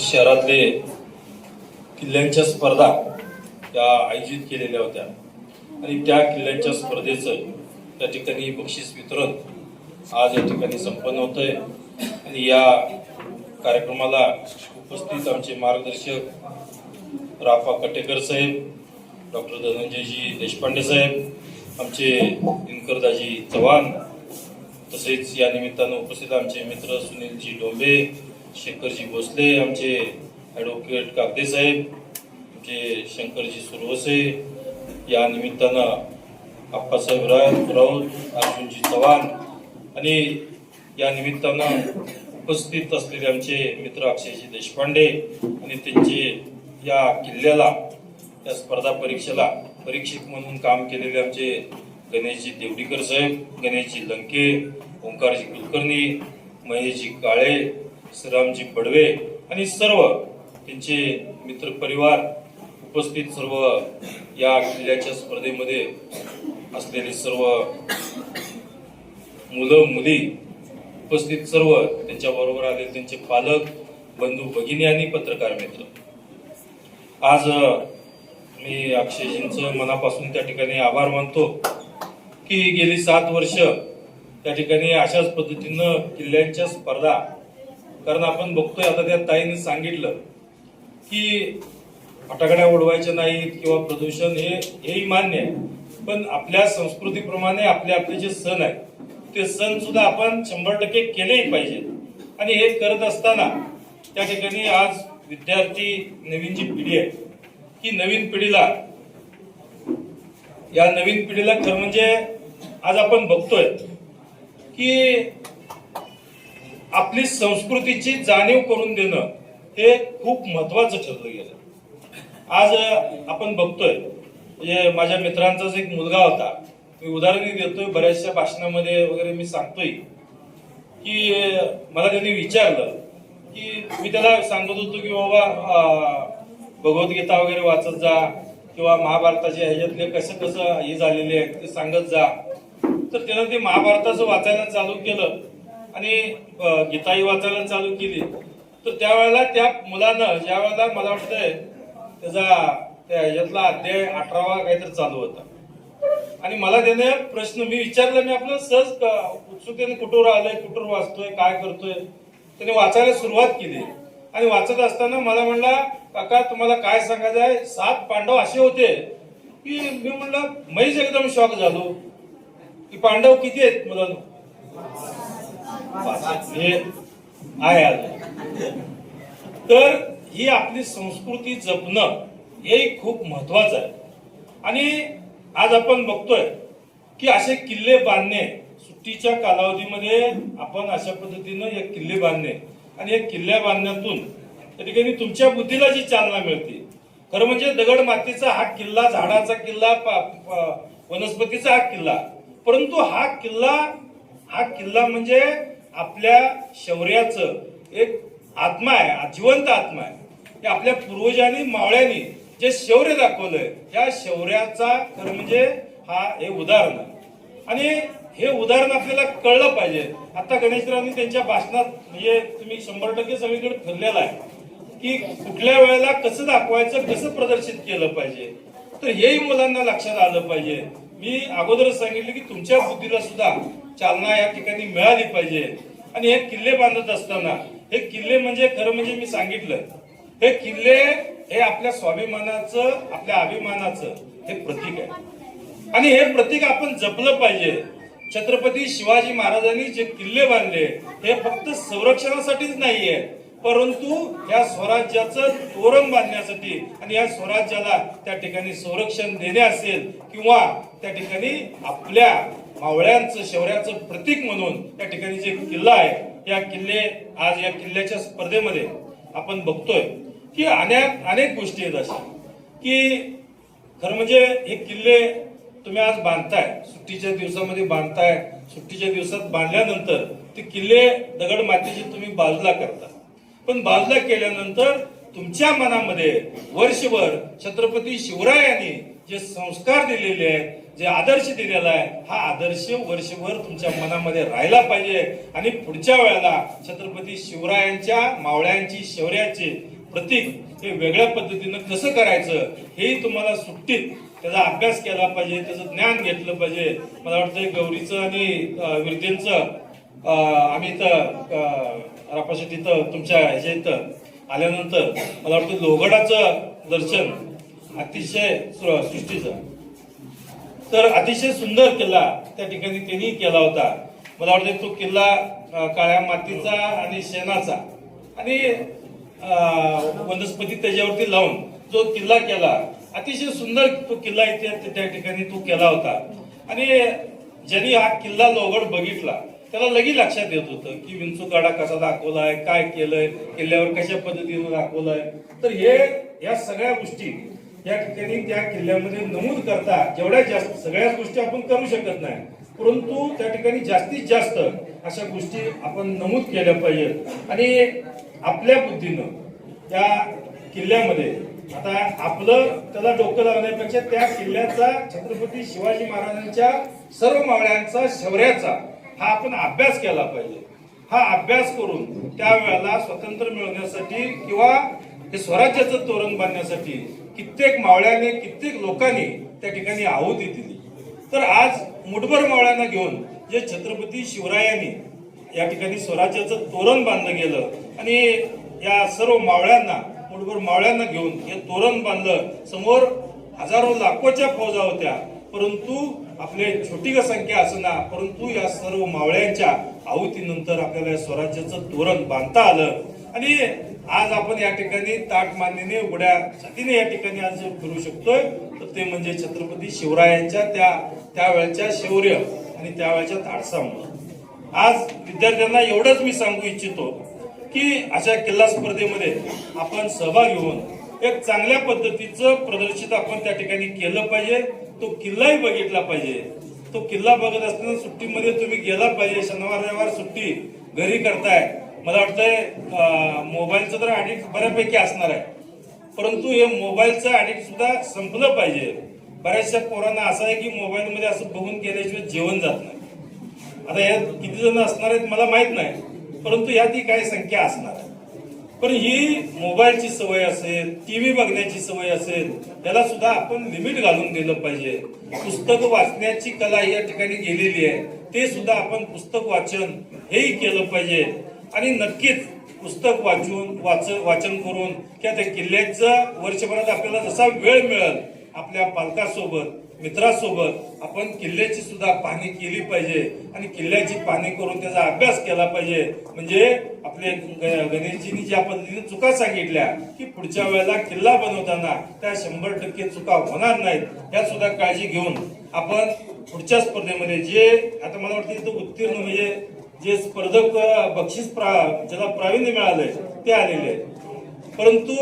शहरातले किल्ल्यांच्या स्पर्धा त्या आयोजित केलेल्या होत्या. आणि त्या किल्ल्यांच्या स्पर्धेचं त्या ठिकाणी बक्षीस वितरण आज या ठिकाणी संपन्न होत आहे आणि या कार्यक्रमाला उपस्थित आमचे मार्गदर्शक राफा कटेकर साहेब डॉक्टर धनंजयजी देशपांडे साहेब आमचे दिनकरदाजी चव्हाण तसेच या निमित्तानं उपस्थित आमचे मित्र सुनीलजी डोंबे शंकरजी भोसले आमचे ॲडव्होकेट कागदे साहेब आमचे शंकरजी सुरवसे या निमित्तानं आप्पासाहेब राय राऊत अर्जुनजी चव्हाण आणि या निमित्तानं उपस्थित असलेले आमचे मित्र अक्षयजी देशपांडे आणि त्यांचे या किल्ल्याला या स्पर्धा परीक्षेला परीक्षक म्हणून काम केलेले आमचे गणेशजी देवडीकर साहेब गणेशजी लंके ओंकारजी कुलकर्णी महेशजी काळे श्रीरामजी बडवे आणि सर्व त्यांचे मित्रपरिवार उपस्थित सर्व या किल्ल्याच्या स्पर्धेमध्ये असलेले सर्व मुलं मुली उपस्थित सर्व त्यांच्याबरोबर आले आलेले त्यांचे पालक बंधू भगिनी आणि पत्रकार मित्र. आज मी अक्षयजींचं मनापासून त्या ठिकाणी आभार मानतो की गेली सात वर्ष त्या ठिकाणी अशाच पद्धतीनं किल्ल्यांच्या स्पर्धा कारण आपण बघतोय आता त्या ताईने सांगितलं की फटाकड्या उडवायच्या नाहीत किंवा प्रदूषण हे हेही मान्य आहे. पण आपल्या संस्कृतीप्रमाणे आपले आपले जे सण आहेत ते सण सुद्धा आपण शंभर टक्के केलेही पाहिजे आणि हे करत असताना त्या ठिकाणी आज विद्यार्थी नवीन जी पिढी आहे की नवीन पिढीला या नवीन पिढीला खरं म्हणजे आज आपण बघतोय की आपली संस्कृतीची जाणीव करून देणं हे खूप महत्वाचं ठरलं गेलं. आज आपण बघतोय म्हणजे माझ्या मित्रांचाच एक मुलगा होता. मी उदाहरणही देतोय बऱ्याचशा भाषणामध्ये वगैरे मी सांगतोय. की मला त्यांनी विचारलं की मी त्याला सांगत होतो की बाबा भगवद्गीता वगैरे वाचत जा किंवा महाभारताचे ह्याच्यातले कसं कसं हे झालेले आहे ते सांगत जा. तर त्यानं ते महाभारताचं वाचायला चालू केलं. आणि गीताई गीताही वाचायला चालू केली. तर त्यावेळेला त्या मुलानं ज्या वेळेला मला वाटतंय त्याचा त्या ह्याच्यातला अध्याय अठरावा काहीतरी चालू होता. आणि मला त्याने प्रश्न मी विचारला मी आपलं सहज उत्सुकतेने कुठवर आलंय कुठून वाचतोय काय करतोय त्याने वाचायला सुरुवात केली. आणि वाचत असताना मला म्हणला काका तुम्हाला काय सांगायचं आहे? सात पांडव असे होते की मी म्हणलं मैच एकदम शॉक झालो. की पांडव किती आहेत मुलांना? आहे तर ही आपली संस्कृती जपणं हे खूप महत्वाचं आहे. आणि आज आपण बघतोय की असे किल्ले बांधणे सुट्टीच्या कालावधीमध्ये आपण अशा पद्धतीनं हे किल्ले बांधणे आणि या किल्ल्या बांधण्यातून त्या ठिकाणी तुमच्या बुद्धीला जी चालना मिळते. खरं म्हणजे दगड मातीचा हा किल्ला झाडाचा किल्ला वनस्पतीचा हा किल्ला. परंतु हा किल्ला हा किल्ला म्हणजे आपल्या शौर्याचं एक आत्मा आहे जिवंत आत्मा आहे. की आपल्या पूर्वजांनी मावळ्यांनी जे शौर्य दाखवलंय त्या शौर्याचा खरं म्हणजे हा हे उदाहरण आहे. आणि हे उदाहरण आपल्याला कळलं पाहिजे. आता गणेशरावांनी त्यांच्या भाषणात म्हणजे तुम्ही शंभर टक्के सगळीकडे फिरलेला आहे की कुठल्या वेळेला कसं दाखवायचं कसं प्रदर्शित केलं पाहिजे. तर हेही मुलांना लक्षात आलं पाहिजे. मी अगोदरच सांगितलं की तुमच्या बुद्धीला सुद्धा चालना या ठिकाणी मिळाली पाहिजे. आणि हे किल्ले बांधत असताना हे किल्ले म्हणजे खरं म्हणजे मी सांगितलं हे किल्ले हे आपल्या स्वाभिमानाचं आपल्या अभिमानाचं हे प्रतीक आहे. आणि हे प्रतीक आपण जपलं पाहिजे. छत्रपती शिवाजी महाराजांनी जे किल्ले बांधले हे फक्त संरक्षणासाठीच नाहीये परंतु या स्वराज्याचं तोरण बांधण्यासाठी आणि या स्वराज्याला त्या ठिकाणी संरक्षण देणे असेल किंवा त्या ठिकाणी आपल्या मावळ्यांचं शौर्याचं प्रतीक म्हणून त्या ठिकाणी जे किल्ला आहे या किल्ले आज या किल्ल्याच्या स्पर्धेमध्ये आपण बघतोय. की अनेक अनेक गोष्टी आहेत अशा. की खरं म्हणजे हे किल्ले तुम्ही आज बांधताय सुट्टीच्या दिवसामध्ये बांधताय सुट्टीच्या दिवसात बांधल्यानंतर ते किल्ले दगड मातीचे तुम्ही बाजूला करता. पण बाजूला केल्यानंतर तुमच्या मनामध्ये वर्षभर छत्रपती शिवरायांनी जे संस्कार दिलेले आहेत जे आदर्श दिलेला आहे हा आदर्श वर्षभर तुमच्या मनामध्ये राहिला पाहिजे. आणि पुढच्या वेळेला छत्रपती शिवरायांच्या मावळ्यांची शौर्याचे प्रतीक हे वेगळ्या पद्धतीनं कसं करायचं हेही तुम्हाला सुट्टीत त्याचा अभ्यास केला पाहिजे त्याचं ज्ञान घेतलं पाहिजे. मला वाटतं गौरीचं आणि अं, विरतेंचं आम्ही इथं रापाशी तिथं तुमच्या ह्याच्या इथं आल्यानंतर मला वाटतं लोगडाचं दर्शन अतिशय सृष्टीचं. तर अतिशय सुंदर किल्ला त्या ठिकाणी त्यांनी केला होता. मला वाटतं तो किल्ला काळ्या मातीचा आणि शेणाचा. आणि वनस्पती त्याच्यावरती लावून जो किल्ला केला अतिशय सुंदर तो किल्ला इथे त्या ठिकाणी तो केला होता. आणि ज्यांनी हा किल्ला लोगड बघितला त्याला लगेच लक्षात येत होतं की विंचूकाडा कसा दाखवलाय काय केलंय किल्ल्यावर कशा पद्धतीनं दाखवलाय. तर हे या सगळ्या गोष्टी या ठिकाणी त्या किल्ल्यामध्ये नमूद करता जेवढ्या जास्त सगळ्याच गोष्टी आपण करू शकत नाही. परंतु त्या ठिकाणी जास्तीत जास्त अशा गोष्टी आपण नमूद केल्या पाहिजेत. आणि आपल्या बुद्धीनं त्या किल्ल्यामध्ये आता आपलं त्याला डोकं लागण्यापेक्षा त्या किल्ल्याचा छत्रपती शिवाजी महाराजांच्या सर्व मावळ्यांचा शौर्याचा हा आपण अभ्यास केला पाहिजे. हा अभ्यास करून त्यावेळेला स्वातंत्र्य मिळवण्यासाठी किंवा हे स्वराज्याचं तोरण बांधण्यासाठी कित्येक मावळ्याने कित्येक लोकांनी त्या ठिकाणी आहुती दिली तर आज मुठभर मावळ्यांना घेऊन जे छत्रपती शिवरायांनी या ठिकाणी स्वराज्याचं तोरण बांधलं गेलं आणि या सर्व मावळ्यांना मुठभर मावळ्यांना घेऊन हे तोरण बांधलं. समोर हजारो लाखोच्या फौजा होत्या परंतु आपले छोटी संख्या असना परंतु या सर्व मावळ्यांच्या आहुतीनंतर आपल्याला या स्वराज्याचं तोरण बांधता आलं. आणि आज आपण या ठिकाणी ताट मांडणीने उघड्या छातीने या ठिकाणी आज करू फिरू शकतोय. तर ते म्हणजे छत्रपती शिवरायांच्या त्या त्यावेळच्या शौर्य आणि त्यावेळच्या धाडसामुळे आज विद्यार्थ्यांना एवढंच मी सांगू इच्छितो की अशा किल्ला स्पर्धेमध्ये आपण सहभाग घेऊन एक चांगल्या पद्धतीचं प्रदर्शित आपण त्या ठिकाणी केलं पाहिजे. तो किल्लाही बघितला पाहिजे. तो किल्ला बघत असताना सुट्टीमध्ये तुम्ही गेला पाहिजे. शनिवार रविवार सुट्टी घरी करताय. मला वाटतंय मोबाईलचं तर ऍडिक्ट बऱ्यापैकी असणार आहे. परंतु हे मोबाईलचं ऍडिक्ट सुद्धा संपलं पाहिजे. बऱ्याचशा पोरांना असं आहे की मोबाईलमध्ये असं बघून गेल्याशिवाय जेवण जात नाही. आता यात किती जण असणार आहेत मला माहीत नाही परंतु यात ही काही संख्या असणार आहे. पण ही मोबाईलची सवय असेल टीव्ही बघण्याची सवय असेल त्याला सुद्धा आपण लिमिट घालून दिलं पाहिजे. पुस्तक वाचण्याची कला या ठिकाणी गेलेली आहे ते सुद्धा आपण पुस्तक वाचन हेही केलं पाहिजे. आणि नक्कीच पुस्तक वाचून वाच वाचन करून किंवा त्या किल्ल्याचं वर्षभरात आपल्याला जसा वेळ मिळेल आपल्या पालकासोबत मित्रासोबत आपण किल्ल्याची सुद्धा पाहणी केली पाहिजे आणि किल्ल्याची पाहणी करून त्याचा अभ्यास केला पाहिजे. म्हणजे आपले ग- गणेशजींनी ज्या पद्धतीने चुका सांगितल्या की पुढच्या वेळेला किल्ला बनवताना त्या शंभर टक्के चुका होणार नाहीत या सुद्धा काळजी घेऊन आपण पुढच्या स्पर्धेमध्ये जे आता मला वाटतं तिथं उत्तीर्ण म्हणजे जे स्पर्धक बक्षीस प्रा ज्याला प्रावीण्य मिळालंय ते आलेले आहेत. परंतु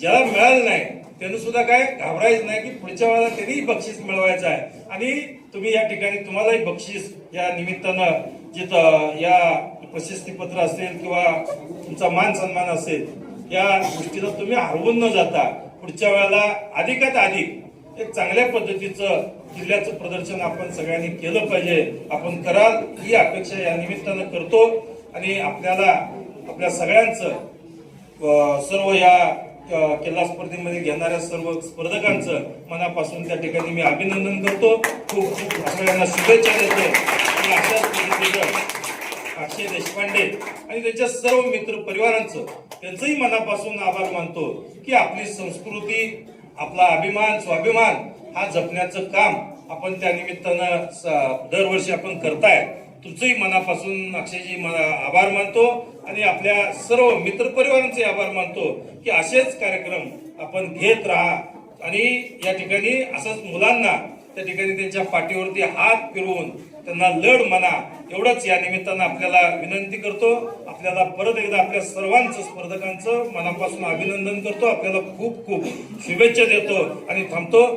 ज्याला मिळालं नाही त्यानं सुद्धा काय घाबरायचं नाही की पुढच्या वेळेला त्यांनी बक्षीस मिळवायचं आहे. आणि तुम्ही या ठिकाणी तुम्हालाही बक्षीस या निमित्तानं जिथं या प्रशस्तीपत्र असेल किंवा तुमचा मान सन्मान असेल या गोष्टीला तुम्ही हरवून न जाता पुढच्या वेळेला अधिकात अधिक एक चांगल्या पद्धतीचं किल्ल्याचं प्रदर्शन आपण सगळ्यांनी केलं पाहिजे. आपण कराल ही अपेक्षा या निमित्तानं करतो. आणि आपल्याला आपल्या सगळ्यांचं सर्व या किल्ला स्पर्धेमध्ये घेणाऱ्या सर्व स्पर्धकांचं मनापासून त्या ठिकाणी मी अभिनंदन करतो. खूप खूप सगळ्यांना शुभेच्छा देतो. आणि अशाच पद्धतीचं अक्षय देशपांडे आणि त्यांच्या सर्व मित्र परिवारांचं त्यांचंही मनापासून आभार मानतो की आपली संस्कृती आपला अभिमान स्वाभिमान हा जपण्याचं काम आपण त्या निमित्तानं स- दरवर्षी आपण करताय. तुमचंही मनापासून अक्षयजी मला आभार मानतो आणि आपल्या सर्व मित्रपरिवारांचे आभार मानतो की असेच कार्यक्रम आपण घेत राहा. आणि या ठिकाणी असंच मुलांना त्या ठिकाणी त्यांच्या पाठीवरती हात फिरवून त्यांना लढ म्हणा एवढंच या निमित्तानं आपल्याला विनंती करतो. आपल्याला परत एकदा आपल्या सर्वांचं स्पर्धकांचं मनापासून अभिनंदन करतो. आपल्याला खूप खूप शुभेच्छा देतो आणि थांबतो.